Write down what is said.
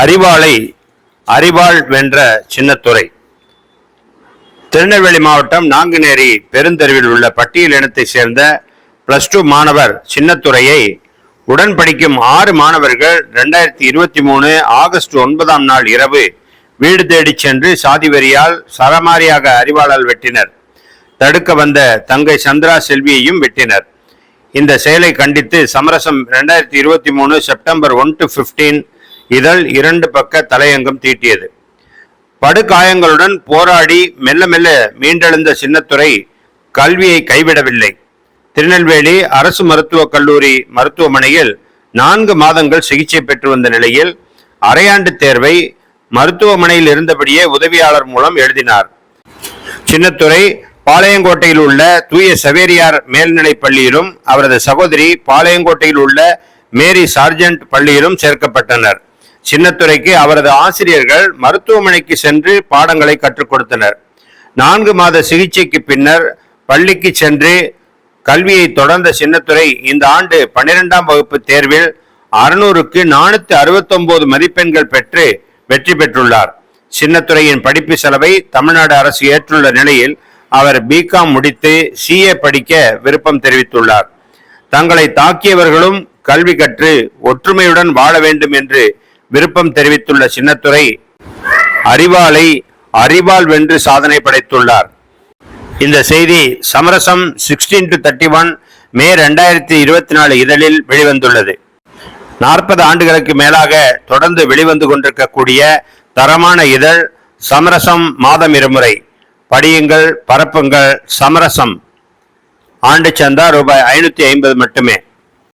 அறிவாளை அறிவாள் வென்ற சின்னத்துறை. திருநெல்வேலி மாவட்டம் நாங்குநேரி பெருந்தெருவில் உள்ள பட்டியல் இனத்தைச் சேர்ந்த பிளஸ் டூ மாணவர் சின்னத்துறையை உடன் படிக்கும் ஆறு மாணவர்கள் ரெண்டாயிரத்தி இருபத்தி மூணு ஆகஸ்ட் ஒன்பதாம் நாள் இரவு வீடு தேடிச் சென்று சாதிவெறியால் சரமாரியாக அறிவாளால் வெட்டினர். தடுக்க வந்த தங்கை சந்திரா செல்வியையும் வெட்டினர். இந்த செயலை கண்டித்து சமரசம் ரெண்டாயிரத்தி இருபத்தி மூணு செப்டம்பர் ஒன் டு பிப்டீன் இதழ் இரண்டு பக்க தலையங்கம் தீட்டியது. படுகாயங்களுடன் போராடி மெல்ல மெல்ல மீண்டெழுந்த சின்னத்துறை கல்வியை கைவிடவில்லை. திருநெல்வேலி அரசு மருத்துவக் கல்லூரி மருத்துவமனையில் நான்கு மாதங்கள் சிகிச்சை பெற்று வந்த நிலையில் அரையாண்டு தேர்வை மருத்துவமனையில் இருந்தபடியே உதவியாளர் மூலம் எழுதினார். சின்னத்துறை பாளையங்கோட்டையில் உள்ள தூய சவேரியார் மேல்நிலைப் பள்ளியிலும் அவரது சகோதரி பாளையங்கோட்டையில் உள்ள மேரி சார்ஜென்ட் பள்ளியிலும் சேர்க்கப்பட்டனர். சின்னத்துறைக்கு அவரது ஆசிரியர்கள் மருத்துவமனைக்கு சென்று பாடங்களை கற்றுக் கொடுத்தனர். நான்கு மாத சிகிச்சைக்கு பின்னர் பள்ளிக்கு சென்று கல்வியை தொடர்ந்த சின்னத்துறை இந்த ஆண்டு பன்னிரெண்டாம் வகுப்பு தேர்வில் அறுநூறுக்கு நானூத்தி அறுபத்தொன்பது மதிப்பெண்கள் பெற்று வெற்றி பெற்றுள்ளார். சின்னத்துறையின் படிப்பு செலவை தமிழ்நாடு அரசு ஏற்றுள்ள நிலையில் அவர் பிகாம் முடித்து சிஏ படிக்க விருப்பம் தெரிவித்துள்ளார். தங்களை தாக்கியவர்களும் கல்வி கற்று ஒற்றுமையுடன் வாழ வேண்டும் என்று விருப்பம் தெரிவித்துள்ள சின்னத்துறை அறிவாளை அறிவால் வென்று சாதனை படைத்துள்ளார். இந்த செய்தி சமரசம் sixteen to thirty one May ரெண்டாயிரத்தி இருபத்தி நாலு இதழில் வெளிவந்துள்ளது. நாற்பது ஆண்டுகளுக்கு மேலாக தொடர்ந்து வெளிவந்து கொண்டிருக்கக்கூடிய தரமான இதழ் சமரசம் மாதம் இருமுறை. படியுங்கள் பரப்புங்கள் சமரசம். ஆண்டு சந்தா ரூபாய் ஐநூத்தி ஐம்பது மட்டுமே.